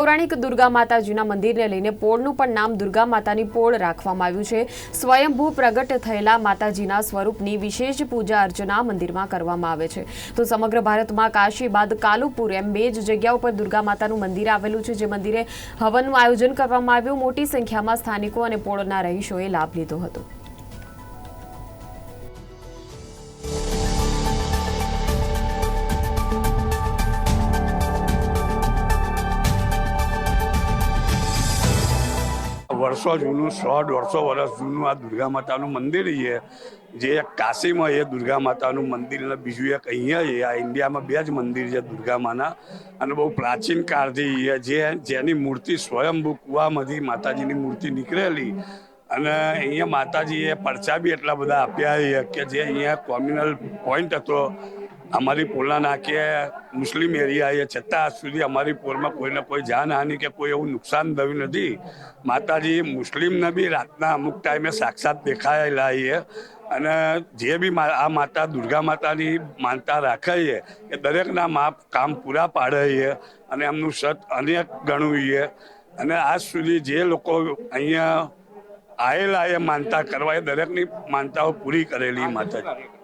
પૌરાણિક દુર્ગા માતાજીના મંદિરને લઈને પોળનું પણ નામ દુર્ગા માતાની પોળ રાખવામાં આવ્યું છે. સ્વયંભૂ પ્રગટ થયેલા માતાજીના સ્વરૂપની વિશેષ પૂજા અર્ચના મંદિરમાં કરવામાં આવે છે. તો સમગ્ર ભારતમાં કાશી બાદ કાલુપુર એમ બે જ જગ્યા ઉપર દુર્ગા માતાનું મંદિર આવેલું છે, જે મંદિરે હવનનું આયોજન કરવામાં આવ્યું. મોટી સંખ્યામાં સ્થાનિકો અને પોળના રહીશોએ લાભ લીધો હતો. વર્ષો જૂનું, સો દોઢસો વર્ષ જૂનું આ દુર્ગા માતાનું મંદિર છે. જે એક કાશીમાં એ દુર્ગા માતાનું મંદિર અને બીજું એક અહીંયા છે, આ ઇન્ડિયામાં બે જ મંદિર છે દુર્ગા માના. અને બહુ પ્રાચીન કાળથી જે જેની મૂર્તિ સ્વયંભૂ કુવામાંથી માતાજીની મૂર્તિ નીકળેલી. અને અહીંયા માતાજીએ પરચા બી એટલા બધા આપ્યા છે કે જે અહીંયા કોમ્યુનલ પોઈન્ટ હતો. અમારી પોલના નાકે મુસ્લિમ એરિયા એ છતાં આજ સુધી અમારી પોલમાં કોઈને કોઈ જાનહાનિ કે કોઈ એવું નુકસાન થયું નથી. માતાજી મુસ્લિમને બી રાતના અમુક ટાઈમે સાક્ષાત દેખાયેલા છે અને જે બી આ માતા, દુર્ગા માતાની માનતા રાખે છે એ દરેકના માપ, કામ પૂરા પાડે છે અને એમનું સત અનેક ગણું છે. અને આજ સુધી જે લોકો અહીંયા આવેલા એ માનતા કરવા એ દરેકની માનતાઓ પૂરી કરેલી માતાજી.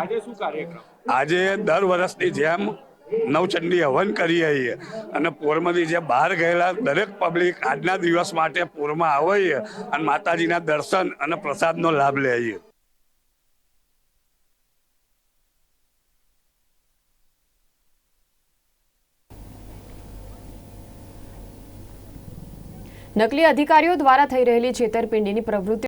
આજે શું કાર્યક્રમ? આજે દર વર્ષની જેમ નવચંડી હવન કરીએ છીએ. અને પોરમાંથી જે બહાર ગયેલા દરેક પબ્લિક આજના દિવસ માટે પૂરમાં આવે અને માતાજીના દર્શન અને પ્રસાદનો લાભ લે છે. નકલી અધિકારીઓ દ્વારા થઈ રહેલી છેતરપિંડીની પ્રવૃત્તિ